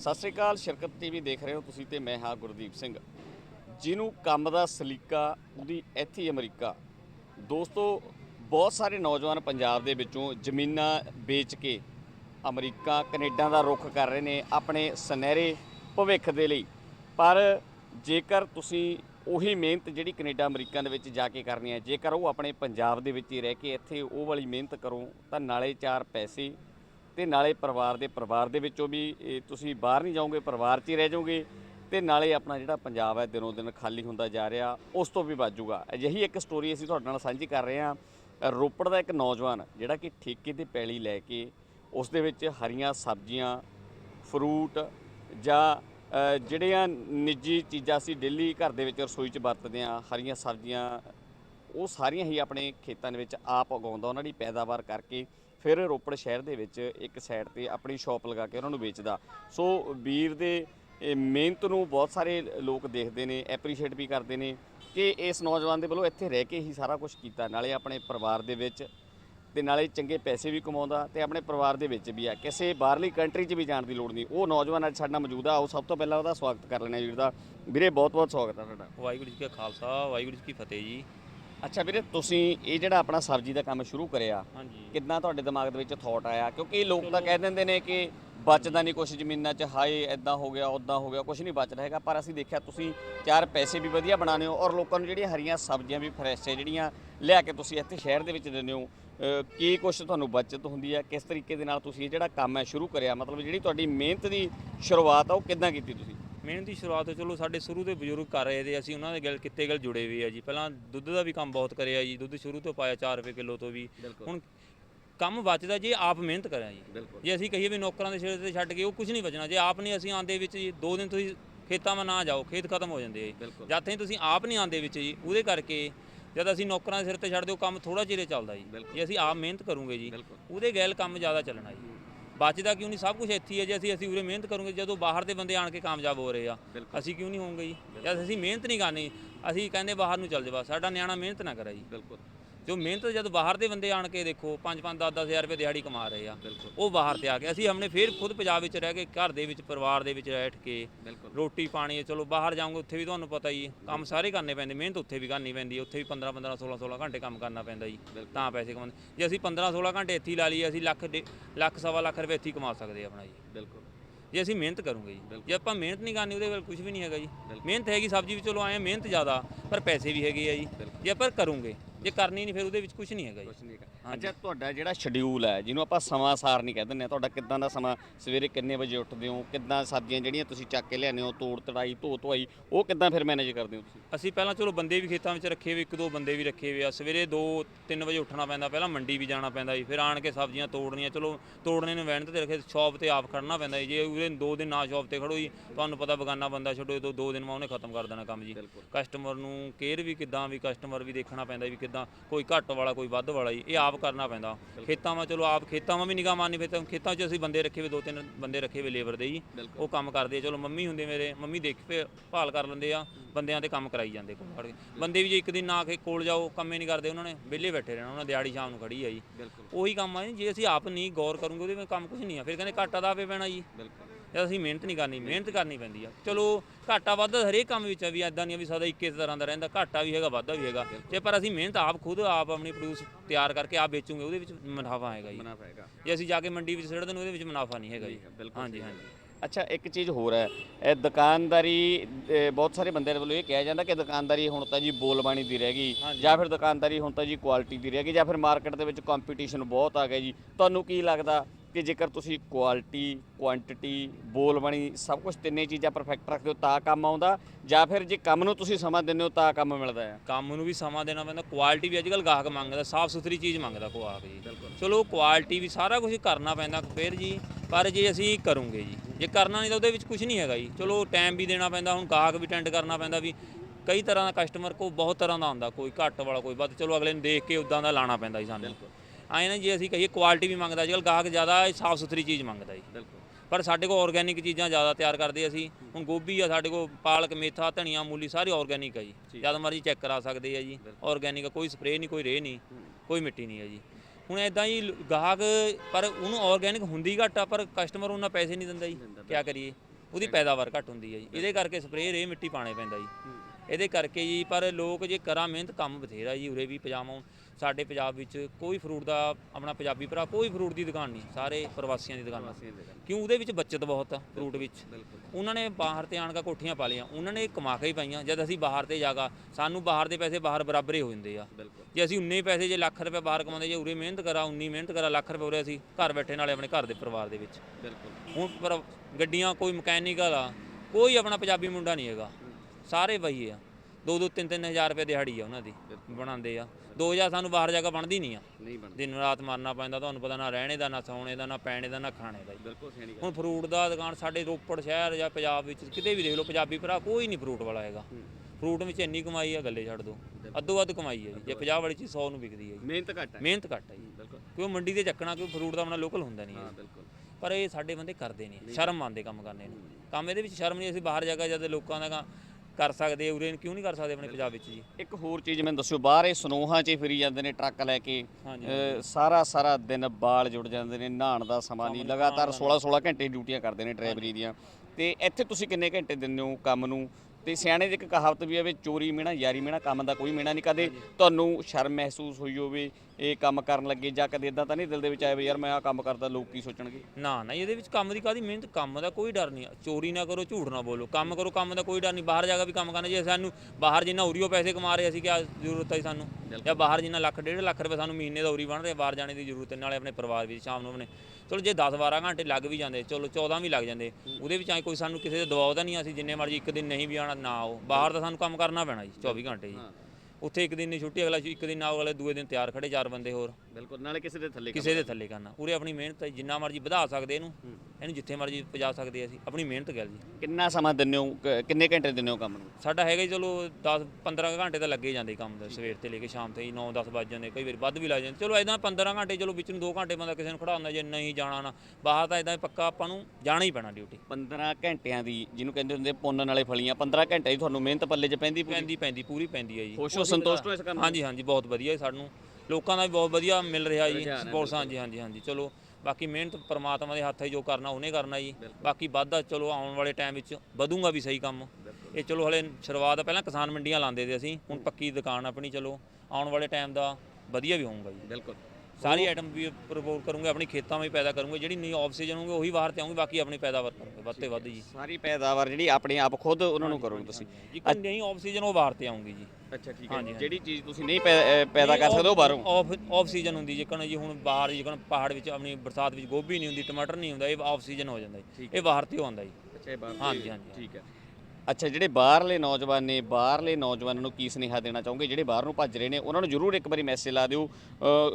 ਸਤਿ ਸ੍ਰੀ ਅਕਾਲ, ਸ਼ਰਕਤ TV ਦੇਖ ਰਹੇ ਹੋ ਤੁਸੀਂ ਤੇ ਮੈਂ ਹਾਂ ਗੁਰਦੀਪ ਸਿੰਘ। ਜਿਹਨੂੰ ਕੰਮ ਦਾ ਸਲੀਕਾ, ਉਹਦੀ ਇੱਥੇ ਅਮਰੀਕਾ। ਦੋਸਤੋ, ਬਹੁਤ ਸਾਰੇ ਨੌਜਵਾਨ ਪੰਜਾਬ ਦੇ ਵਿੱਚੋਂ ਜ਼ਮੀਨਾਂ ਵੇਚ ਕੇ ਅਮਰੀਕਾ, ਕੈਨੇਡਾ ਦਾ ਰੁਖ ਕਰ ਰਹੇ ਨੇ ਆਪਣੇ ਸੁਨਹਿਰੇ ਭਵਿੱਖ ਦੇ ਲਈ। ਪਰ ਜੇਕਰ ਤੁਸੀਂ ਉਹੀ ਮਿਹਨਤ ਜਿਹੜੀ ਕੈਨੇਡਾ, ਅਮਰੀਕਾ ਦੇ ਵਿੱਚ ਜਾ ਕੇ ਕਰਨੀ ਹੈ, ਜੇਕਰ ਉਹ ਆਪਣੇ ਪੰਜਾਬ ਦੇ ਵਿੱਚ ਹੀ ਰਹਿ ਕੇ ਇੱਥੇ ਉਹ ਵਾਲੀ ਮਿਹਨਤ ਕਰੋ, ਤਾਂ ਨਾਲੇ ਚਾਰ ਪੈਸੇ ਤੇ ਨਾਲੇ ਪਰਿਵਾਰ ਦੇ ਪਰਿਵਾਰ ਦੇ ਵਿੱਚੋਂ ਵੀ, ਇਹ ਤੁਸੀਂ ਬਾਹਰ ਨਹੀਂ ਜਾਓਗੇ, ਪਰਿਵਾਰ 'ਚ ਹੀ ਰਹਿ ਜਾਓਗੇ ਤੇ ਨਾਲੇ ਆਪਣਾ ਜਿਹੜਾ ਪੰਜਾਬ ਹੈ, ਦਿਨੋਂ ਦਿਨ ਖਾਲੀ ਹੁੰਦਾ ਜਾ ਰਿਹਾ, ਉਸ ਤੋਂ ਵੀ ਬਾਜੂਗਾ ਅਜਿਹੀ ਇੱਕ ਸਟੋਰੀ ਅਸੀਂ ਤੁਹਾਡੇ ਨਾਲ ਸਾਂਝੀ ਕਰ ਰਹੇ ਹਾਂ। ਰੋਪੜ ਦਾ ਇੱਕ ਨੌਜਵਾਨ, ਜਿਹੜਾ ਕਿ ਠੇਕੇ ਤੇ ਪੈਲੀ ਲੈ ਕੇ ਉਸ ਦੇ ਵਿੱਚ ਹਰੀਆਂ ਸਬਜ਼ੀਆਂ ਫਰੂਟ ਜਾਂ ਜਿਹੜੀਆਂ ਨਿੱਜੀ ਚੀਜ਼ਾਂ ਅਸੀਂ ਡੇਲੀ ਘਰ ਦੇ ਵਿੱਚ ਰਸੋਈ 'ਚ ਵਰਤਦੇ ਹਾਂ, ਹਰੀਆਂ ਸਬਜ਼ੀਆਂ, ਉਹ ਸਾਰੀਆਂ ਹੀ ਆਪਣੇ ਖੇਤਾਂ ਦੇ ਵਿੱਚ ਆਪ ਉਗਾਉਂਦਾ, ਉਹਨਾਂ ਦੀ ਪੈਦਾਵਾਰ ਕਰਕੇ ਫਿਰ ਰੋਪੜ ਸ਼ਹਿਰ ਦੇ ਵਿੱਚ ਇੱਕ ਸਾਈਡ ਤੇ ਆਪਣੀ ਸ਼ਾਪ ਲਗਾ ਕੇ ਉਹਨਾਂ ਨੂੰ ਵੇਚਦਾ। ਸੋ ਵੀਰ ਦੇ ਮਿਹਨਤ ਨੂੰ ਬਹੁਤ ਸਾਰੇ ਲੋਕ ਦੇਖਦੇ ਨੇ ਐਪਰੀਸ਼ੀਏਟ ਵੀ ਕਰਦੇ ਨੇ ਕਿ ਇਸ ਨੌਜਵਾਨ ਦੇ ਵੱਲੋਂ ਇੱਥੇ ਰਹਿ ਕੇ ਹੀ ਸਾਰਾ ਕੁਝ ਕੀਤਾ। ਨਾਲੇ ਆਪਣੇ ਪਰਿਵਾਰ ਦੇ ਵਿੱਚ ਤੇ ਨਾਲੇ ਚੰਗੇ ਪੈਸੇ ਵੀ ਕਮਾਉਂਦਾ ਤੇ ਆਪਣੇ ਪਰਿਵਾਰ ਦੇ ਵਿੱਚ ਵੀ ਆ। ਕਿਸੇ ਬਾਹਰਲੀ ਕੰਟਰੀ 'ਚ ਵੀ ਜਾਣ ਦੀ ਲੋੜ ਨਹੀਂ। ਉਹ ਨੌਜਵਾਨ ਅੱਜ ਸਾਡੇ ਨਾਲ ਮੌਜੂਦ ਆ। ਉਹ ਸਭ ਤੋਂ ਪਹਿਲਾਂ ਉਹਦਾ ਸਵਾਗਤ ਕਰ ਲੈਣਾ ਵੀਰ ਦਾ। ਵੀਰੇ ਬਹੁਤ ਬਹੁਤ ਸਵਾਗਤ ਹੈ ਤੁਹਾਡਾ। ਵਾਹਿਗੁਰੂ ਜੀ ਕਾ ਖਾਲਸਾ, ਵਾਹਿਗੁਰੂ ਜੀ ਕੀ ਫਤਿਹ ਜੀ। ਅੱਛਾ ਵੀਰੇ ਤੁਸੀਂ ਇਹ ਜਿਹੜਾ ਆਪਣਾ ਸਬਜ਼ੀ ਦਾ ਕੰਮ ਸ਼ੁਰੂ ਕਰਿਆ ਹਾਂਜੀ। ਕਿੰਨਾ ਤੁਹਾਡੇ ਦਿਮਾਗ ਦੇ ਵਿੱਚ ਥਾਟ ਆਇਆ? ਕਿਉਂਕਿ ਲੋਕ ਤਾਂ ਕਹਿ ਦਿੰਦੇ ਨੇ ਕਿ ਬਚਦਾ ਨਹੀਂ ਕੁਝ ਜ਼ਮੀਨਾਂ 'ਚ ਹਾਏ ਐਦਾਂ ਹੋ ਗਿਆ ਉਦਾਂ ਹੋ ਗਿਆ ਕੁਝ ਨਹੀਂ ਬਚਦਾ ਹੈਗਾ ਪਰ ਅਸੀਂ ਦੇਖਿਆ ਤੁਸੀਂ ਚਾਰ ਪੈਸੇ ਵੀ ਵਧੀਆ ਬਣਾਉਂਦੇ ਹੋ ਔਰ ਲੋਕਾਂ ਨੂੰ ਜਿਹੜੀਆਂ ਹਰੀਆਂ ਸਬਜ਼ੀਆਂ ਵੀ ਫਰੈਸ਼ ਹੈ ਜਿਹੜੀਆਂ ਲਿਆ ਕੇ ਤੁਸੀਂ ਇੱਥੇ ਸ਼ਹਿਰ ਦੇ ਵਿੱਚ ਦਿੰਦੇ ਹੋ ਅਹ ਕੀ ਕੁਝ ਤੁਹਾਨੂੰ ਬਚਤ ਹੁੰਦੀ ਹੈ? ਕਿਸ ਤਰੀਕੇ ਦੇ ਨਾਲ ਤੁਸੀਂ ਇਹ ਜਿਹੜਾ ਕੰਮ ਹੈ ਸ਼ੁਰੂ ਕਰਿਆ? ਮਤਲਬ ਜਿਹੜੀ ਤੁਹਾਡੀ ਮਿਹਨਤ ਦੀ ਸ਼ੁਰੂਆਤ ਆ ਉਹ ਕਿੱਦਾਂ ਕੀਤੀ ਤੁਸੀਂ? ਮਿਹਨਤ ਦੀ ਸ਼ੁਰੂਆਤ ਚਲੋ ਸਾਡੇ ਸ਼ੁਰੂ ਤੋਂ ਬਜ਼ੁਰਗ ਕਰ ਰਹੇ ਤੇ ਅਸੀਂ ਉਹਨਾਂ ਦੇ ਗੱਲ ਕਿੱਤੇ ਗੱਲ ਜੁੜੇ ਹੋਏ ਆ ਜੀ। ਪਹਿਲਾਂ ਦੁੱਧ ਦਾ ਵੀ ਕੰਮ ਬਹੁਤ ਕਰਿਆ ਜੀ ਦੁੱਧ ਸ਼ੁਰੂ ਤੋਂ ਪਾਇਆ 4 ਰੁਪਏ ਕਿਲੋ ਤੋਂ ਵੀ। ਹੁਣ ਕੰਮ ਬਚਦਾ ਜੇ ਆਪ ਮਿਹਨਤ ਕਰਿਆ ਜੀ। ਜੇ ਅਸੀਂ ਕਹੀਏ ਵੀ ਨੌਕਰਾਂ ਦੇ ਸਿਰ ਤੇ ਛੱਡ ਕੇ ਉਹ ਕੁਝ ਨਹੀਂ ਬਚਣਾ ਜੇ ਆਪ ਨਹੀਂ ਅਸੀਂ ਆਂਦੇ ਵਿੱਚ ਜੀ ਦੋ ਦਿਨ ਤੁਸੀਂ ਖੇਤਾਂ 'ਮਾ ਨਾ ਜਾਓ ਖੇਤ ਖਤਮ ਹੋ ਜਾਂਦੇ ਆ ਜਦ ਤਾਈਂ ਤੁਸੀਂ ਆਪ ਨਹੀਂ ਆਂਦੇ ਵਿੱਚ ਜੀ ਉਹਦੇ ਕਰਕੇ ਜਦ ਅਸੀਂ ਨੌਕਰਾਂ ਦੇ ਸਿਰ ਤੇ ਛੱਡ ਦਿਓ ਕੰਮ ਥੋੜਾ ਚਿਰੇ ਚੱਲਦਾ ਜੀ। ਜੇ ਅਸੀਂ ਆਪ ਮਿਹਨਤ ਕਰੂਗੇ ਜੀ ਉਹਦੇ ਗੈਲ ਕੰਮ ਜ਼ਿਆਦਾ ਚੱਲਣਾ ਜੀ। ਬਚਦਾ ਕਿਉਂ ਨਹੀਂ? ਸਭ ਕੁਝ ਇੱਥੇ ਹੀ ਹੈ ਜੇ। ਅਸੀਂ ਅਸੀਂ ਉਰੇ ਮਿਹਨਤ ਕਰੂਗੇ। ਜਦੋਂ ਬਾਹਰ ਦੇ ਬੰਦੇ ਆਣ ਕੇ ਕਾਮਯਾਬ ਹੋ ਰਹੇ ਆ ਅਸੀਂ ਕਿਉਂ ਨਹੀਂ ਹੋਵਾਂਗੇ ਜੀ? ਜਦ ਅਸੀਂ ਮਿਹਨਤ ਨਹੀਂ ਕਰਨੀ ਅਸੀਂ ਕਹਿੰਦੇ ਬਾਹਰ ਨੂੰ ਚੱਲ ਜਾਵਾ ਸਾਡਾ ਨਿਆਣਾ ਮਿਹਨਤ ਨਾ ਕਰੇ ਜੀ। ਬਿਲਕੁਲ। ਜੋ ਮਿਹਨਤ ਜਦ ਬਾਹਰ ਦੇ ਬੰਦੇ ਆਣ ਕੇ ਦੇਖੋ 5-5 10-10000 ਰੁਪਏ ਦਿਹਾੜੀ ਕਮਾ ਰਹੇ ਆ ਬਿਲਕੁਲ ਉਹ ਬਾਹਰ ਤੇ ਆ ਕੇ ਅਸੀਂ ਹਮਨੇ ਫੇਰ ਖੁਦ ਪੰਜਾਬ ਵਿੱਚ ਰਹਿ ਕੇ ਘਰ ਦੇ ਵਿੱਚ ਪਰਿਵਾਰ ਦੇ ਵਿੱਚ ਬੈਠ ਕੇ ਰੋਟੀ ਪਾਣੀ ਚਲੋ ਬਾਹਰ ਜਾਓਗੇ ਉੱਥੇ ਵੀ ਤੁਹਾਨੂੰ ਪਤਾ ਹੀ ਕੰਮ ਸਾਰੇ ਕਰਨੇ ਪੈਂਦੇ ਮਿਹਨਤ ਉੱਥੇ ਵੀ ਕਰਨੀ ਪੈਂਦੀ ਉੱਥੇ ਵੀ 15 15 16 16 ਘੰਟੇ ਕੰਮ ਕਰਨਾ ਪੈਂਦਾ ਜੀ। ਤਾਂ ਪੈਸੇ ਕਮਾਉਂਦੇ ਜੇ ਅਸੀਂ 15 16 ਘੰਟੇ ਇੱਥੇ ਲਾ ਲਈਏ ਅਸੀਂ ਲੱਖ ਲੱਖ ਸਵਾ ਲੱਖ ਰੁਪਏ ਇੱਥੇ ਕਮਾ ਸਕਦੇ ਆਪਣਾ ਜੀ ਬਿਲਕੁਲ ਜੇ ਅਸੀਂ ਮਿਹਨਤ ਕਰੂਗੇ ਜੀ। ਜੇ ਆਪਾਂ ਮਿਹਨਤ ਨਹੀਂ ਕਰਨੀ ਉਹਦੇ ਕੋਲ ਕੁਝ ਵੀ ਨਹੀਂ ਹੈਗਾ ਜੀ। ਮਿਹਨਤ ਹੈਗੀ ਸਬਜ਼ੀ ਵੀ ਚਲੋ ਆਏ ਮਿਹਨਤ ਜ਼ਿਆਦਾ ਪਰ ਪੈਸੇ ਵੀ ਹੈਗੇ ਆ ਜੀ। ਜੇ ਆਪਾਂ ਕਰੂਗੇ ਜੇ ਕਰਨੀ ਨਹੀਂ ਫਿਰ ਉਹਦੇ ਵਿੱਚ ਕੁਝ ਨਹੀਂ ਹੈਗਾ ਜੀ। ਨਹੀਂ ਹੈਗਾ। ਅੱਛਾ ਤੁਹਾਡਾ ਜਿਹੜਾ ਸ਼ਡਿਊਲ ਹੈ ਜਿਹਨੂੰ ਆਪਾਂ ਸਮਾਂ ਸਾਰ ਨਹੀਂ ਕਹਿੰਦੇ ਨੇ ਤੁਹਾਡਾ ਕਿੱਦਾਂ ਦਾ ਸਮਾਂ ਸਵੇਰੇ ਕਿੰਨੇ ਵਜੇ ਉੱਠਦੇ ਹੋ ਕਿੱਦਾਂ ਸਬਜ਼ੀਆਂ ਜਿਹੜੀਆਂ ਤੁਸੀਂ ਚੱਕ ਕੇ ਲਿਆਉਂਦੇ ਹੋ ਤੋੜ ਤੜਾਈ ਧੋ ਧੁਆਈ ਉਹ ਕਿੱਦਾਂ ਫਿਰ ਮੈਨੇਜ ਕਰਦੇ ਹੋ ਤੁਸੀਂ? ਅਸੀਂ ਪਹਿਲਾਂ ਚਲੋ ਬੰਦੇ ਵੀ ਖੇਤਾਂ ਵਿੱਚ ਰੱਖੇ ਹੋਏ ਇੱਕ ਦੋ ਬੰਦੇ ਵੀ ਰੱਖੇ ਹੋਏ ਆ। ਸਵੇਰੇ 2 3 ਵਜੇ ਉੱਠਣਾ ਪੈਂਦਾ ਪਹਿਲਾਂ ਮੰਡੀ ਵੀ ਜਾਣਾ ਪੈਂਦਾ ਜੀ ਫਿਰ ਆਣ ਕੇ ਸਬਜ਼ੀਆਂ ਤੋੜਨੀਆਂ। ਚਲੋ ਤੋੜਨੇ ਨੂੰ ਵੈਨ ਤੇ ਰੱਖੇ ਸ਼ਾਪ ਤੇ ਆਪ ਖੜਨਾ ਪੈਂਦਾ ਜੀ। ਜੇ ਉਹਦੇ ਦੋ ਦਿਨ ਨਾ ਸ਼ਾਪ ਤੇ ਖੜੋ ਜੀ ਤੁਹਾਨੂੰ ਪਤਾ ਬਗਾਨਾ ਬੰਦਾ ਛੱਡੋ ਦੋ ਦੋ ਦਿਨ ਮਾ ਉਹਨੇ ਖਤਮ ਕਰ ਦੇਣਾ ਕੰਮ ਜੀ। ਕਸਟਮਰ ਨੂੰ ਕੇਅਰ ਵੀ ਕਿੱਦਾਂ ਵੀ ਕਸਟਮਰ ਵੀ ਦੇਖਣਾ ਪੈਂਦਾ ਵੀ ਕਿੱਦਾਂ ਕੋਈ ਘੱਟ ਵਾਲਾ ਕੋਈ ਵੱਧ ਵਾਲਾ ਜੀ ਇਹ ਆਪ ਕਰਨਾ ਪੈਂਦਾ। ਖੇਤਾਂ 'ਮਾ ਚਲੋ ਆਪ ਖੇਤਾਂ 'ਮਾ ਵੀ ਨਿਗਾਹ ਮਾਰਨੀ ਫਿਰ ਤਾਂ ਖੇਤਾਂ 'ਚ ਅਸੀਂ ਬੰਦੇ ਰੱਖੇ ਹੋਏ ਦੋ ਤਿੰਨ ਬੰਦੇ ਰੱਖੇ ਹੋਏ ਲੇਬਰ ਦੇ ਜੀ। ਉਹ ਕੰਮ ਕਰਦੇ ਆ ਚਲੋ ਮੰਮੀ ਹੁੰਦੇ ਮੇਰੇ ਮੰਮੀ ਦੇਖ ਕੇ ਭਾਲ ਕਰ ਲੈਂਦੇ ਆ ਬੰਦਿਆਂ ਤੇ ਕੰਮ ਕਰਾਈ ਜਾਂਦੇ ਕੋਲ ਖੜ ਕੇ। ਬੰਦੇ ਵੀ ਜੇ ਇੱਕ ਦਿਨ ਨਾ ਕੇ ਕੋਲ ਜਾਓ ਕੰਮੇ ਨਹੀਂ ਕਰਦੇ ਉਹਨਾਂ ਨੇ ਵਿਹਲੇ ਬੈਠੇ ਰਹਿਣਾ ਉਹਨਾਂ ਦਿਹਾੜੀ ਸ਼ਾਮ ਨੂੰ ਖੜੀ ਆ ਜੀ। ਉਹੀ ਕੰਮ ਆ ਜੀ ਜੇ ਅਸੀਂ ਆਪ ਨਹੀਂ ਗੌਰ ਕਰੂਗੇ ਉਹਦੇ ਵਿੱਚ ਕੰਮ ਕੁਝ ਨਹੀਂ ਆ ਫਿਰ ਕਹਿੰਦੇ ਘਾਟਾ ਦਾ ਆਪੇ ਪੈਣਾ ਜੀ। ਬਿਲਕੁਲ। ਜਦ ਅਸੀਂ ਮਿਹਨਤ ਨਹੀਂ ਕਰਨੀ ਮਿਹਨਤ ਕਰਨੀ ਪੈਂਦੀ ਆ। ਚਲੋ ਘਾਟਾ ਵਾਧਾ ਹਰੇਕ ਕੰਮ ਵਿੱਚ ਆ ਵੀ ਐਦਾਂ ਨਹੀਂ ਆ ਵੀ ਸਦਾ ਇੱਕੇ ਤਰ੍ਹਾਂ ਦਾ ਰਹਿੰਦਾ ਘਾਟਾ ਵੀ ਹੈਗਾ ਵਾਧਾ ਵੀ ਹੈਗਾ। ਜੇ ਪਰ ਅਸੀਂ ਮਿਹਨਤ ਆਪ ਖੁਦ ਆਪ ਆਪਣੀ ਪ੍ਰੋਡਿਊਸ ਤਿਆਰ ਕਰਕੇ ਆਪ ਵੇਚੂਗੇ ਉਹਦੇ ਵਿੱਚ ਮੁਨਾਫਾ ਆਏਗਾ ਜੀ। ਬਣਾ ਪਾਏਗਾ ਜੇ ਅਸੀਂ ਜਾ ਕੇ ਮੰਡੀ ਵਿੱਚ ਸਿੱਟਦੇ ਨੇ ਉਹਦੇ ਵਿੱਚ ਮੁਨਾਫਾ ਨਹੀਂ ਹੈਗਾ ਜੀ। ਬਿਲਕੁਲ ਹਾਂਜੀ ਹਾਂਜੀ। ਅੱਛਾ ਇੱਕ ਚੀਜ਼ ਹੋਰ ਹੈ ਇਹ ਦੁਕਾਨਦਾਰੀ ਬਹੁਤ ਸਾਰੇ ਬੰਦਿਆਂ ਦੇ ਵੱਲੋਂ ਇਹ ਕਿਹਾ ਜਾਂਦਾ ਕਿ ਦੁਕਾਨਦਾਰੀ ਹੁਣ ਤਾਂ ਜੀ ਬੋਲਬਾਣੀ ਦੀ ਰਹਿ ਗਈ। ਜਾਂ ਫਿਰ ਦੁਕਾਨਦਾਰੀ ਹੁਣ ਤਾਂ ਜੀ ਕੁਆਲਿਟੀ ਦੀ ਰਹਿ ਗਈ ਜਾਂ ਫਿਰ ਮਾਰਕੀਟ ਦੇ ਵਿੱਚ ਕੰਪੀਟੀਸ਼ਨ ਬਹੁਤ ਆ ਗਿਆ ਜੀ। ਤੁਹਾਨੂੰ ਕੀ ਲੱਗਦਾ? ਕਿ ਜੇਕਰ ਤੁਸੀਂ ਕੁਆਲਿਟੀ ਕੁਆਂਟੀਟੀ ਬੋਲਬਾਣੀ ਸਭ ਕੁਝ ਤਿੰਨੇ ਚੀਜ਼ਾਂ ਪਰਫੈਕਟ ਰੱਖਦੇ ਹੋ ਤਾਂ ਕੰਮ ਆਉਂਦਾ ਜਾਂ ਫਿਰ ਜੇ ਕੰਮ ਨੂੰ ਤੁਸੀਂ ਸਮਾਂ ਦਿੰਦੇ ਹੋ ਤਾਂ ਕੰਮ ਮਿਲਦਾ ਹੈ ਕੰਮ ਨੂੰ ਵੀ ਸਮਾਂ ਦੇਣਾ ਪੈਂਦਾ ਕੁਆਲਿਟੀ ਵੀ ਅੱਜਕੱਲ ਗਾਹਕ ਮੰਗਦਾ ਸਾਫ਼ ਸੁਥਰੀ ਚੀਜ਼ ਮੰਗਦਾ ਗਾਹਕ ਜੀ। ਚਲੋ ਕੁਆਲਿਟੀ ਵੀ ਸਾਰਾ ਕੁਝ ਕਰਨਾ ਪੈਂਦਾ ਫੇਰ ਜੀ ਪਰ ਜੇ ਅਸੀਂ ਕਰੂੰਗੇ ਜੀ ਜੇ ਕਰਨਾ ਨਹੀਂ ਤਾਂ ਉਹਦੇ ਵਿੱਚ ਕੁਝ ਨਹੀਂ ਹੈਗਾ ਜੀ। ਚਲੋ ਟਾਈਮ ਵੀ ਦੇਣਾ ਪੈਂਦਾ ਹੁਣ ਗਾਹਕ ਵੀ ਅਟੈਂਡ ਕਰਨਾ ਪੈਂਦਾ ਵੀ ਕਈ ਤਰ੍ਹਾਂ ਦਾ ਕਸਟਮਰ ਕੋ ਬਹੁਤ ਤਰ੍ਹਾਂ ਦਾ ਆਉਂਦਾ ਕੋਈ ਘੱਟ ਵਾਲਾ ਕੋਈ ਵੱਧ ਚਲੋ ਅਗਲੇ ਨੂੰ ਦੇਖ ਕੇ ਉਦਾਂ ਦਾ ਲਾਣਾ ਪੈਂਦਾ ਜੀ ਸਾਨੂੰ। ਆਏ ਨਾ ਜੇ ਅਸੀਂ ਕਹੀਏ ਕੁਆਲਿਟੀ ਵੀ ਮੰਗਦਾ ਅੱਜਕੱਲ ਗਾਹਕ ਜ਼ਿਆਦਾ ਸਾਫ਼ ਸੁਥਰੀ ਚੀਜ਼ ਮੰਗਦਾ ਜੀ। ਬਿਲਕੁਲ। ਪਰ ਸਾਡੇ ਕੋਲ ਆਰਗੈਨਿਕ ਚੀਜ਼ਾਂ ਜ਼ਿਆਦਾ ਤਿਆਰ ਕਰਦੇ ਅਸੀਂ। ਹੁਣ ਗੋਭੀ ਆ ਸਾਡੇ ਕੋਲ ਪਾਲਕ ਮੇਥਾ ਧਨੀਆ ਮੂਲੀ ਸਾਰੀ ਆਰਗੈਨਿਕ ਆ ਜੀ। ਜਦ ਮਰਜ਼ੀ ਚੈੱਕ ਕਰਾ ਸਕਦੇ ਆ ਜੀ। ਆਰਗੈਨਿਕ ਕੋਈ ਸਪਰੇਅ ਨਹੀਂ ਕੋਈ ਰੇ ਨਹੀਂ ਕੋਈ ਮਿੱਟੀ ਨਹੀਂ ਹੈ ਜੀ। ਹੁਣ ਐਦਾਂ ਹੀ ਗਾਹਕ ਪਰ ਉਹਨੂੰ ਆਰਗੈਨਿਕ ਹੁੰਦੀ ਘੱਟ ਆ ਪਰ ਕਸਟਮਰ ਉਹਨਾਂ ਪੈਸੇ ਨਹੀਂ ਦਿੰਦਾ ਜੀ। ਕੀ ਕਰੀਏ? ਉਹਦੀ ਪੈਦਾਵਾਰ ਘੱਟ ਹੁੰਦੀ ਹੈ ਜੀ। ਇਹਦੇ ਕਰਕੇ ਸਪਰੇਅ ਰੇ ਮਿੱਟੀ ਪਾਣੇ ਪੈਂਦਾ ਜੀ। ਇਹਦੇ ਕਰਕੇ ਜੀ ਪਰ ਲੋਕ ਜੇ ਕਰਾਂ ਮਿਹਨਤ ਕੰਮ ਬਥੇਰਾ ਜੀ ਉਰੇ ਵੀ ਪਜਾਮਾ। ਸਾਡੇ ਪੰਜਾਬ ਵਿੱਚ ਕੋਈ ਫਰੂਟ ਦਾ ਆਪਣਾ ਪੰਜਾਬੀ ਭਰਾ ਕੋਈ ਫਰੂਟ ਦੀ ਦੁਕਾਨ ਨਹੀਂ ਸਾਰੇ ਪ੍ਰਵਾਸੀਆਂ ਦੀ ਦੁਕਾਨਾਂ ਕਿਉਂ? ਉਹਦੇ ਵਿੱਚ ਬੱਚਤ ਬਹੁਤ ਆ ਫਰੂਟ ਵਿੱਚ। ਉਹਨਾਂ ਨੇ ਬਾਹਰ ਤੇ ਆਣ ਕੇ ਕੋਠੀਆਂ ਪਾ ਲਈਆਂ ਉਹਨਾਂ ਨੇ ਕਮਾ ਕੇ ਹੀ ਪਾਈਆਂ। ਜਦ ਅਸੀਂ ਬਾਹਰ ਤੇ ਜਾਗਾ ਸਾਨੂੰ ਬਾਹਰ ਦੇ ਪੈਸੇ ਬਾਹਰ ਬਰਾਬਰ ਹੀ ਹੋ ਜਾਂਦੇ ਆ। ਜੇ ਅਸੀਂ ਉਨੇ ਹੀ ਪੈਸੇ ਜੇ ਲੱਖ ਰੁਪਏ ਬਾਹਰ ਕਮਾਉਂਦੇ ਜੇ ਉਰੇ ਮਿਹਨਤ ਕਰਾ ਉਨੀ ਮਿਹਨਤ ਕਰਾ ਲੱਖ ਰੁਪਏ ਉਰੇ ਅਸੀਂ ਘਰ ਬੈਠੇ ਨਾਲੇ ਆਪਣੇ ਘਰ ਦੇ ਪਰਿਵਾਰ ਦੇ ਵਿੱਚ। ਬਿਲਕੁਲ। ਹੁਣ ਪਰ ਗੱਡੀਆਂ ਕੋਈ ਮਕੈਨਿਕਲ ਆ ਕੋਈ ਆਪਣਾ ਪੰਜਾਬੀ ਮੁੰਡਾ ਨਹੀਂ ਹੈਗਾ। ਸਾਰੇ ਬਈ ਆ। ਦੋ ਦੋ ਤਿੰਨ ਤਿੰਨ ਹਜ਼ਾਰ ਰੁਪਏ ਦਿਹਾੜੀ ਆ ਉਹਨਾਂ ਦੀ ਬਣਾਉਂਦੇ ਆ। 2000 ਸਾਨੂੰ ਬਾਹਰ ਜਾ ਕੇ ਬਣਦੀ ਨਹੀਂ ਆ। ਨਹੀਂ ਬਣਦਾ। ਦਿਨ ਰਾਤ ਮਰਨਾ ਪੈਂਦਾ ਤੁਹਾਨੂੰ ਪਤਾ ਨਾ ਰਹਿਣੇ ਦਾ ਨਾ ਸੌਣੇ ਦਾ ਨਾ ਪੈਣੇ ਦਾ ਨਾ ਖਾਣੇ ਦਾ ਬਿਲਕੁਲ ਸਹੀ ਹੁਣ ਫਰੂਟ ਦਾ ਦੁਕਾਨ ਸਾਡੇ ਰੋਪੜ ਸ਼ਹਿਰ ਜਾਂ ਪੰਜਾਬ ਵਿੱਚ ਕਿਤੇ ਵੀ ਦੇਖ ਲਓ ਪੰਜਾਬੀ ਭਰਾ ਕੋਈ ਨਹੀਂ ਫਰੂਟ ਵਾਲਾ ਹੈਗਾ। ਫਰੂਟ ਵਿੱਚ ਇੰਨੀ ਕਮਾਈ ਆ ਗੱਲੇ ਛੱਡ ਦੋ ਅੱਧੋ ਵੱਧ ਕਮਾਈ ਹੈ ਜੀ। ਜੇ 50 ਵਾਲੀ ਚੀਜ਼ 100 ਨੂੰ ਵਿਕਦੀ ਹੈ ਜੀ। ਮਿਹਨਤ ਘੱਟ ਹੈ ਮਿਹਨਤ ਘੱਟ ਹੈ ਜੀ। ਬਿਲਕੁਲ। ਕਿਉਂ ਮੰਡੀ ਤੇ ਚੱਕਣਾ ਕੋਈ ਫਰੂਟ ਦਾ ਆਪਣਾ ਲੋਕਲ ਹੁੰਦਾ ਨਹੀਂ ਹੈ। ਬਿਲਕੁਲ। ਪਰ ਇਹ ਸਾਡੇ ਬੰਦੇ ਕਰਦੇ ਨਹੀਂ ਸ਼ਰਮ ਮੰਨਦੇ ਕੰਮ ਕਰਨੇ ਨੂੰ। ਕੰਮ ਇਹਦੇ ਵਿੱਚ ਸ਼ਰਮ ਨਹੀਂ ਅਸੀਂ ਬਾਹਰ ਜਾ ਕੇ ਜਦ ਲੋਕਾਂ ਦਾ ਕਰ ਸਕਦੇ ਉਰੇ ਕਿਉਂ ਨਹੀਂ ਕਰ ਸਕਦੇ ਆਪਣੇ ਪੰਜਾਬ ਵਿੱਚ ਜੀ? ਇੱਕ ਹੋਰ ਚੀਜ਼ ਮੈਨੂੰ ਦੱਸਿਓ ਬਾਹਰ ਇਹ ਸਨੋਹਾਂ 'ਚ ਹੀ ਫਿਰੀ ਜਾਂਦੇ ਨੇ ਟਰੱਕ ਲੈ ਕੇ। ਹਾਂਜੀ ਅਹ ਸਾਰਾ ਸਾਰਾ ਦਿਨ ਬਾਲ ਜੁੜ ਜਾਂਦੇ ਨੇ ਨਹਾਣ ਦਾ ਸਮਾਂ ਨਹੀਂ ਲਗਾਤਾਰ 16 16 ਘੰਟੇ ਡਿਊਟੀਆਂ ਕਰਦੇ ਨੇ ਡਰਾਈਵਰੀ ਦੀਆਂ। ਤੇ ਇੱਥੇ ਤੁਸੀਂ ਕਿੰਨੇ ਘੰਟੇ ਦਿੰਦੇ ਹੋ ਕੰਮ ਨੂੰ? ਤੇ ਸਿਆਣੇ ਦੀ ਇੱਕ ਕਹਾਵਤ ਵੀ ਹੈ ਵੀ ਚੋਰੀ ਮਿਹਣਾ ਯਾਰੀ ਮਿਹਣਾ ਕੰਮ ਦਾ ਕੋਈ ਮਿਹਣਾ ਨਹੀਂ। ਕਦੇ ਤੁਹਾਨੂੰ ਸ਼ਰਮ ਮਹਿਸੂਸ ਹੋਈ ਹੋਵੇ ਇਹ ਕੰਮ ਕਰਨ ਲੱਗੇ ਜਾਂ ਕਦੇ ਇਦਾਂ ਤਾਂ ਨਹੀਂ ਦਿਲ ਦੇ ਵਿੱਚ ਆਇਆ ਵੀ ਯਾਰ ਮੈਂ ਆਹ ਕੰਮ ਕਰਦਾ ਲੋਕ ਕੀ ਸੋਚਣਗੇ? ਨਾ ਨਾ ਇਹਦੇ ਵਿੱਚ ਕੰਮ ਦੀ ਕਾਦੀ ਮਿਹਨਤ? ਕੰਮ ਦਾ ਕੋਈ ਡਰ ਨਹੀਂ। ਚੋਰੀ ਨਾ ਕਰੋ ਝੂਠ ਨਾ ਬੋਲੋ। ਕੰਮ ਕਰੋ ਕੰਮ ਦਾ ਕੋਈ ਡਰ ਨਹੀਂ। ਬਾਹਰ ਜਾ ਕੇ ਵੀ ਕੰਮ ਕਰਨਾ। ਜੇ ਸਾਨੂੰ ਬਾਹਰ ਜਿੰਨਾ ਉਰੀਓ ਪੈਸੇ ਕਮਾ ਰਹੇ ਅਸੀਂ ਕਿਆ ਜ਼ਰੂਰਤ ਹੈ ਸਾਨੂੰ? ਜਾਂ ਬਾਹਰ ਜਿੰਨਾ ਲੱਖ ਡੇਢ ਲੱਖ ਰੁਪਏ ਸਾਨੂੰ ਮਹੀਨੇ ਦਾ ਉਰੀ ਬਣ ਰਿਹਾ ਬਾਹਰ ਜਾਣੇ ਦੀ ਜ਼ਰੂਰਤ ਨਾਲੇ ਆਪਣੇ ਪਰਿਵਾਰ ਵਿੱਚ ਸ਼ਾਮ ਨੂੰ ਆਪਣੇ। ਚਲੋ ਜੇ 10 12 ਘੰਟੇ ਲੱਗ ਵੀ ਜਾਂਦੇ ਚਲੋ 14 ਵੀ ਲੱਗ ਜਾਂਦੇ। ਉਹਦੇ ਵਿੱਚ ਐ ਕੋਈ ਸਾਨੂੰ ਕਿਸੇ ਦਾ ਦਬਾਅ ਤਾਂ ਨਹੀਂ ਅਸੀਂ ਜਿੰਨੇ ਮਰਜ਼ੀ ਇੱਕ ਦਿਨ ਨਹੀਂ ਵੀ ਆਣਾ ਨਾ ਆਓ। ਬਾਹਰ ਤਾਂ ਸਾਨੂੰ ਕੰਮ ਕਰਨਾ ਪੈਣਾ ਜੀ 24 ਘੰਟੇ ਜੀ। ਉੱਥੇ ਇੱਕ ਦਿਨ ਦੀ ਛੁੱਟੀ ਅਗਲਾ ਇੱਕ ਦਿਨ ਆਓ ਅਗਲੇ ਦੂਏ ਦਿਨ ਤਿਆਰ ਖੜੇ ਚਾਰ ਬੰਦੇ ਹੋਰ। ਬਿਲਕੁਲ ਨਾਲੇ ਕਿਸੇ ਦੇ ਥੱਲੇ ਕਿਸੇ ਦੇ ਥੱਲੇ ਕਰਨਾ ਪੂਰੇ ਆਪਣੀ ਮਿਹਨਤ ਹੈ ਜਿੰਨਾ ਮਰਜ਼ੀ ਵਧਾ ਸਕਦੇ ਇਹਨੂੰ। ਇਹਨੂੰ ਜਿੱਥੇ ਮਰਜ਼ੀ ਪਹੁੰਚਾ ਸਕਦੇ ਅਸੀਂ ਆਪਣੀ ਮਿਹਨਤ ਗੱਲ ਜੀ। ਕਿੰਨਾ ਸਮਾਂ ਦਿੰਦੇ ਹੋ ਕ- ਕਿੰਨੇ ਘੰਟੇ ਦਿੰਦੇ ਹੋ ਕੰਮ ਨੂੰ? ਸਾਡਾ ਹੈਗਾ ਜੀ ਚਲੋ 10 15 ਘੰਟੇ ਤਾਂ ਲੱਗੇ ਹੀ ਜਾਂਦੇ ਕੰਮ ਦਾ ਸਵੇਰ ਤੇ ਲੈ ਕੇ ਸ਼ਾਮ ਤੇ 9 10 ਵੱਜ ਜਾਂਦੇ ਕਈ ਵਾਰ ਵੱਧ ਵੀ ਲੱਗ ਜਾਂਦੇ। ਚਲੋ ਇਦਾਂ 15 ਘੰਟੇ ਚਲੋ ਵਿੱਚ ਨੂੰ 2 ਘੰਟੇ ਬੰਦਾ ਕਿਸੇ ਨੂੰ ਖੜਾ ਹੁੰਦਾ ਜੇ ਨਹੀਂ ਜਾਣਾ ਨਾ ਬਾਹਰ ਤਾਂ ਇਦਾਂ ਪੱਕਾ ਆਪਾਂ ਨੂੰ ਜਾਣਾ ਹੀ ਪੈਣਾ ਡਿਊਟੀ 15 ਘੰਟਿਆਂ ਦੀ ਜਿਹਨੂੰ ਕਹਿੰਦੇ ਹੁੰਦੇ ਪੁੰਨ ਨਾਲੇ ਫਲੀਆਂ 15 ਘੰਟੇ ਦੀ ਤੁਹਾਨੂੰ ਮਿਹਨਤ ਪੱਲੇ 'ਚ ਪੈਂਦੀ ਪੂਰੀ? ਪੈਂਦੀ ਪੈਂਦੀ ਪੂਰੀ ਪੈਂਦੀ ਹੈ ਜੀ। ਖੁਸ਼ ਹੋ ਸੰਤੁਸ਼ਟ ਹੋ ਇਸ ਕੰਮ? ਹਾਂਜੀ ਹਾਂਜੀ ਬਹੁਤ ਵਧੀਆ ਜੀ ਸਾਨੂੰ। ਲੋਕਾਂ ਦਾ ਵੀ ਬਹੁਤ ਵਧੀਆ ਮਿਲ ਰਿਹਾ ਜੀ ਰੁਝਾਨ ਹੈ ਸਪੋਰਟਸ ਹਾਂਜੀ ਹਾਂਜੀ ਹਾਂਜੀ ਚਲੋ ਬਾਕੀ ਮਿਹਨਤ ਪਰਮਾਤਮਾ ਦੇ ਹੱਥ 'ਚ ਜੋ ਕਰਨਾ ਉਹਨੇ ਕਰਨਾ ਜੀ। ਬਾਕੀ ਵਾਧਾ ਚਲੋ ਆਉਣ ਵਾਲੇ ਟਾਈਮ ਵਿੱਚ ਵਧੂਗਾ ਵੀ ਸਹੀ ਕੰਮ। ਇਹ ਚਲੋ ਹਲੇ ਸ਼ੁਰੂਆਤ ਪਹਿਲਾਂ ਕਿਸਾਨ ਮੰਡੀਆਂ ਲਾਉਂਦੇ ਤੇ ਅਸੀਂ ਹੁਣ ਪੱਕੀ ਦੁਕਾਨ ਆਪਣੀ ਚਲੋ ਆਉਣ ਵਾਲੇ ਟਾਈਮ ਦਾ ਵਧੀਆ ਵੀ ਹੋਊਗਾ ਜੀ। ਬਿਲਕੁਲ। ਸਾਰੀ ਆਈਟਮ ਵੀ ਪ੍ਰਪੋਜ਼ ਕਰੂੰਗੇ ਆਪਣੀ ਖੇਤਾਂ ਵਿੱਚ ਪੈਦਾ ਕਰੂੰਗੇ ਜਿਹੜੀ ਨਹੀਂ ਆਫ ਸੀਜ਼ਨ ਹੋਊਗੀ ਉਹੀ ਬਾਹਰ ਤੇ ਆਉਂਗੀ ਬਾਕੀ ਆਪਣੀ ਪੈਦਾਵਾਰ ਕਰੂੰਗੇ ਵੱਧ ਤੇ ਵੱਧ ਜੀ। ਸਾਰੀ ਪੈਦਾਵਾਰ ਜਿਹੜੀ ਆਪਣੇ ਆਪ ਖੁਦ ਉਹਨਾਂ ਨੂੰ ਕਰੋਗੇ ਤੁਸੀਂ। ਜੀ ਨਹੀਂ ਆਫ ਸੀਜ਼ਨ ਉਹ ਬਾਹਰ ਤੇ ਆਉਂਗੀ ਜੀ। ਅੱਛਾ ਠੀਕ ਹਾਂਜੀ, ਜਿਹੜੀ ਚੀਜ਼ ਤੁਸੀਂ ਨਹੀਂ ਪੈਦਾ ਕਰ ਸਕਦੇ ਉਹ ਬਾਹਰੋਂ? ਆਫ ਆਫ ਸੀਜ਼ਨ ਹੁੰਦੀ ਜਿਕਣ ਜੀ ਹੁਣ ਬਾਹਰ ਜਿਕਣ ਪਹਾੜ ਵਿੱਚ ਆਪਣੀ ਬਰਸਾਤ ਵਿੱਚ ਗੋਭੀ ਨਹੀਂ ਹੁੰਦੀ ਟਮਾਟਰ ਨਹੀਂ ਹੁੰਦਾ ਇਹ ਆਫ ਸੀਜ਼ਨ ਹੋ ਜਾਂਦਾ ਜੀ। ਇਹ ਬਾਹਰ ਤੇ ਆਉਂਦਾ ਜੀ। ਅੱਛਾ ਇਹ ਬਾਹਰ ਹਾਂਜੀ, ਹਾਂਜੀ। ਠੀਕ ਹੈ। ਅੱਛਾ ਜਿਹੜੇ ਬਾਹਰਲੇ ਨੌਜਵਾਨ ਨੇ ਬਾਹਰਲੇ ਨੌਜਵਾਨਾਂ ਨੂੰ ਕੀ ਸੁਨੇਹਾ ਦੇਣਾ ਚਾਹੋਗੇ? ਜਿਹੜੇ ਬਾਹਰ ਨੂੰ ਭੱਜ ਰਹੇ ਨੇ ਉਹਨਾਂ ਨੂੰ ਜ਼ਰੂਰ ਇੱਕ ਵਾਰੀ ਮੈਸੇਜ ਲਾ ਦਿਓ।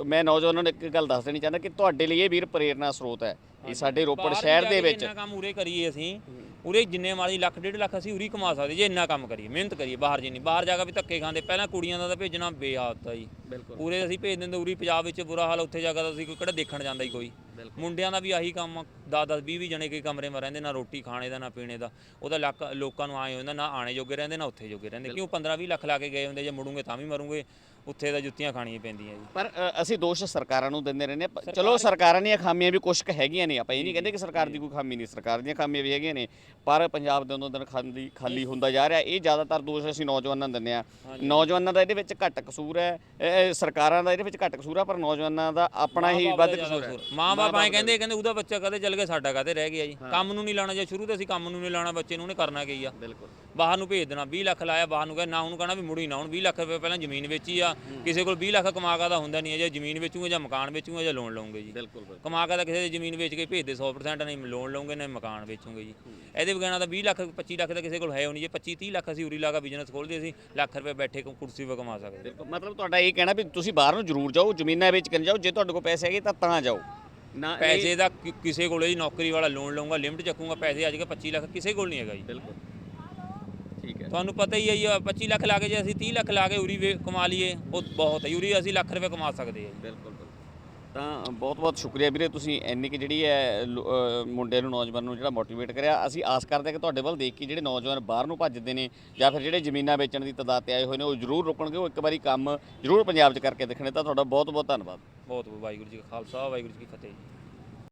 ਮੈਂ ਨੌਜਵਾਨਾਂ ਨੂੰ ਇੱਕ ਗੱਲ ਦੱਸ ਦੇਣੀ ਚਾਹੁੰਦਾ ਕਿ ਤੁਹਾਡੇ ਲਈ ਇਹ ਵੀਰ ਪ੍ਰੇਰਨਾ ਸਰੋਤ ਹੈ। ਇਹ ਸਾਡੇ ਰੋਪੜ ਸ਼ਹਿਰ ਦੇ ਵਿੱਚ। ਇੰਨਾ ਕੰਮ ਉਰੇ ਕਰੀਏ ਅਸੀਂ। ਉਰੇ ਜਿੰਨੇ ਮਰਜ਼ੀ ਲੱਖ ਡੇਢ ਲੱਖ ਅਸੀਂ ਉਰੀ ਕਮਾ ਸਕਦੇ ਜੇ ਇੰਨਾ ਕੰਮ ਕਰੀਏ ਮਿਹਨਤ ਕਰੀਏ ਬਾਹਰ ਜਿੰਨੀ ਬਾਹਰ ਜਾ ਕੇ ਵੀ ਧੱਕੇ ਖਾਂਦੇ ਪਹਿਲਾਂ ਕੁੜੀਆਂ ਦਾ ਤਾਂ ਭੇਜਣਾ ਬੇਹਾਤ ਆ ਜੀ। ਬਿਲਕੁਲ। ਪੂਰੇ ਅਸੀਂ ਭੇਜ ਦਿੰਦੇ ਉਰੀ ਪੰਜਾਬ ਵਿੱਚ ਬੁਰਾ ਹਾਲ ਉੱਥੇ ਜਾ ਕੇ ਤਾਂ ਅਸੀਂ ਕੋਈ ਕਿਹੜਾ ਦੇਖਣ ਜਾਂਦਾ ਹੀ ਕੋਈ। ਮੁੰਡਿਆਂ ਦਾ ਵੀ ਆਹੀ ਕੰਮ 10 10 20 20 ਜਣੇ ਕੇ ਕਮਰੇ 'ਚ ਰਹਿੰਦੇ ਨਾ ਰੋਟੀ ਖਾਣੇ ਦਾ ਨਾ ਪੀਣੇ ਦਾ। ਉਹਦਾ ਲੱਕ ਲੋਕਾਂ ਨੂੰ ਆਏ ਹੁੰਦਾ ਨਾ ਆਣੇ ਜੋਗੇ ਰਹਿੰਦੇ ਨਾ ਉੱਥੇ ਜੋਗੇ ਰਹਿੰਦੇ। ਕਿਉਂ 15 20 ਲੱਖ ਲਾ ਕੇ ਗਏ ਹੁੰਦੇ ਜੇ ਮੁੜੂਗੇ ਤਾਂ ਵੀ ਮਰੂਗੇ। ਉੱਥੇ ਤਾਂ ਜੁੱਤੀਆਂ ਖਾਣੀਆਂ ਪੈਂਦੀਆਂ ਜੀ। ਪਰ ਅ, ਅਸੀਂ ਦੋਸ਼ ਸਰਕਾਰਾਂ ਨੂੰ ਦਿੰਦੇ ਰਹਿੰਦੇ ਹਾਂ। ਪ- ਚਲੋ ਸਰਕਾਰਾਂ ਦੀਆਂ ਖਾਮੀਆਂ ਵੀ ਕੁਝ ਕੁ ਹੈਗੀਆਂ ਨੇ ਆਪਾਂ ਇਹ ਨਹੀਂ ਕਹਿੰਦੇ ਕਿ ਸਰਕਾਰ ਦੀ ਕੋਈ ਖਾਮੀ ਨਹੀਂ ਸਰਕਾਰ ਦੀਆਂ ਖਾਮੀਆਂ ਵੀ ਹੈਗੀਆਂ ਨੇ। ਪਰ ਪੰਜਾਬ ਦਿਨੋਂ ਦਿਨ ਖਾਲੀ ਖਾਲੀ ਹੁੰਦਾ ਜਾ ਰਿਹਾ। ਇਹ ਜ਼ਿਆਦਾਤਰ ਦੋਸ਼ ਅਸੀਂ ਨੌਜਵਾਨਾਂ ਨੂੰ ਦਿੰਦੇ ਆ ਨੌਜਵਾਨਾਂ ਦਾ ਇਹਦੇ ਵਿੱਚ ਘੱਟ ਕਸੂਰ ਹੈ। ਸਰਕਾਰਾਂ ਦਾ ਇਹਦੇ ਵਿੱਚ ਘੱਟ ਕਸੂਰ ਆ ਪਰ ਨੌਜਵਾਨਾਂ ਦਾ ਆਪਣਾ ਹੀ ਵੱਧ ਕਸੂਰ ਹੈ। ਮਾਂ-ਬਾਪ ਐਂ ਕਹਿੰਦੇ ਕਹਿੰਦੇ ਉਹਦਾ ਬੱਚਾ ਕਦੇ ਚੱਲ ਗਿਆ ਸਾਡਾ ਕਦੇ ਰਹਿ ਗਿਆ ਜੀ। ਕੰਮ ਨੂੰ ਨਹੀਂ ਲਾਣਾ ਜੇ ਸ਼ੁਰੂ ਤੋਂ ਅਸੀਂ ਕੰਮ ਨੂੰ ਨਹੀਂ ਲਾਣਾ ਬੱਚੇ ਨੂੰ ਉਹਨੇ ਕਰਨਾ ਕੀ ਆ? ਬਿਲਕੁਲ। ਬਾਹਰ ਨੂੰ ਭੇਜ ਦੇਣਾ 20 ਲੱਖ ਲਾਇਆ ਬਾਹਰ ਨੂੰ ਕਹਿੰਦਾ ਨਾ ਉਹਨੂੰ ਕਹਣਾ ਵੀ ਮੁੜੀ ਨਾ ਹੁਣ 20 ਲੱਖ ਰੁਪਏ ਪਹਿਲਾਂ ਜ਼ਮੀਨ ਵੇਚੀ ਆ। ਕਿਸੇ ਕੋਲ 20 ਲੱਖ ਕਮਾ ਕੇ ਦਾ ਹੁੰਦਾ ਨਹੀਂ ਹੈ ਜੇ ਜ਼ਮੀਨ ਵੇਚੂਗੇ ਜਾਂ ਮਕਾਨ ਵੇਚੂਗੇ ਜਾਂ ਲੋਨ ਲਵਾਂਗੇ ਜੀ। ਬਿਲਕੁਲ ਕਮਾ ਕੇ ਤਾਂ ਕਿਸੇ ਦੀ ਜ਼ਮੀਨ ਵੇਚ ਕੇ ਭੇਜ ਦੇ 100% ਨਹੀਂ ਲੋਨ ਲਵਾਂਗੇ ਨਾ ਮਕਾਨ ਵੇਚੂਗੇ ਜੀ। ਇਹਦੇ ਬਗਾਨਾ ਤਾਂ 20 ਲੱਖ 25 ਲੱਖ ਤਾਂ ਕਿਸੇ ਕੋਲ ਹੈ ਨਹੀਂ ਜੇ। 25 30 ਲੱਖ ਅਸੀਂ ਉਰੀ ਲਾ ਕੇ ਬਿਜ਼ਨਸ ਖੋਲਦੇ ਅਸੀਂ ਲੱਖ ਰੁਪਏ ਬੈਠੇ ਕੁਰਸੀ 'ਤੇ ਕਮਾ ਸਕਦੇ ਮਤਲਬ ਤੁਹਾਡਾ ਇਹ ਕਹਿਣਾ ਵੀ ਤੁਸੀਂ ਬਾਹਰ ਨੂੰ ਜ਼ਰੂਰ ਜਾਓ ਜ਼ਮੀਨਾਂ ਵੇਚ ਕੇ ਜਾਓ ਜੇ ਤੁਹਾਡੇ ਕੋਲ ਪੈਸੇ ਹੈਗੇ ਤਾਂ ਤਾਂ ਜਾਓ। ਨਾ ਪੈਸੇ ਦਾ ਕਿਸੇ ਕੋਲੇ ਜੀ ਨੌਕਰੀ ਵਾਲਾ ਲੋਨ ਲਵਾਂਗਾ ਲਿਮਟ ਚੱਕੂਗਾ ਪੈਸੇ ਅੱਜ ਕੇ 25 ਲੱਖ ਕਿਸੇ ਕੋਲ ਨਹੀਂ ਹੈਗਾ ਜੀ। ਬਿਲਕੁਲ। ਤੁਹਾਨੂੰ ਪਤਾ ਹੀ ਹੈ ਜੀ 25 ਲੱਖ ਲਾ ਕੇ ਜੇ ਅਸੀਂ 30 ਲੱਖ ਲਾ ਕੇ ਉਰੀ ਵੇ- ਕਮਾ ਲਈਏ ਉਹ ਬਹੁਤ ਹੈ ਉਰੀ ਅਸੀਂ ਲੱਖ ਰੁਪਏ ਕਮਾ ਸਕਦੇ ਹਾਂ ਜੀ। ਬਿਲਕੁਲ ਬਿਲਕੁਲ। ਤਾਂ ਬਹੁਤ ਬਹੁਤ ਸ਼ੁਕਰੀਆ ਵੀਰੇ ਤੁਸੀਂ ਇੰਨੀ ਕਿ ਜਿਹੜੀ ਹੈ ਲੋ- ਅਹ ਮੁੰਡਿਆਂ ਨੂੰ ਨੌਜਵਾਨ ਨੂੰ ਜਿਹੜਾ ਮੋਟੀਵੇਟ ਕਰਿਆ। ਅਸੀਂ ਆਸ ਕਰਦੇ ਹਾਂ ਕਿ ਤੁਹਾਡੇ ਵੱਲ ਦੇਖ ਕੇ ਜਿਹੜੇ ਨੌਜਵਾਨ ਬਾਹਰ ਨੂੰ ਭੱਜਦੇ ਨੇ ਜਾਂ ਫਿਰ ਜਿਹੜੇ ਜ਼ਮੀਨਾਂ ਵੇਚਣ ਦੀ ਤਦਾਦ ਤੇ ਆਏ ਹੋਏ ਨੇ ਉਹ ਜ਼ਰੂਰ ਰੁਕਣਗੇ ਉਹ ਇੱਕ ਵਾਰੀ ਕੰਮ ਜ਼ਰੂਰ ਪੰਜਾਬ 'ਚ ਕਰਕੇ ਦੇਖਣੇ। ਤਾਂ ਤੁਹਾਡਾ ਬਹੁਤ ਬਹੁਤ ਧੰਨਵਾਦ। ਬਹੁਤ ਵਾਹਿਗੁਰੂ ਜੀ ਕਾ ਖਾਲਸਾ ਵਾਹਿਗੁਰੂ ਜੀ ਕੀ ਫਤਿਹ। ਜੀ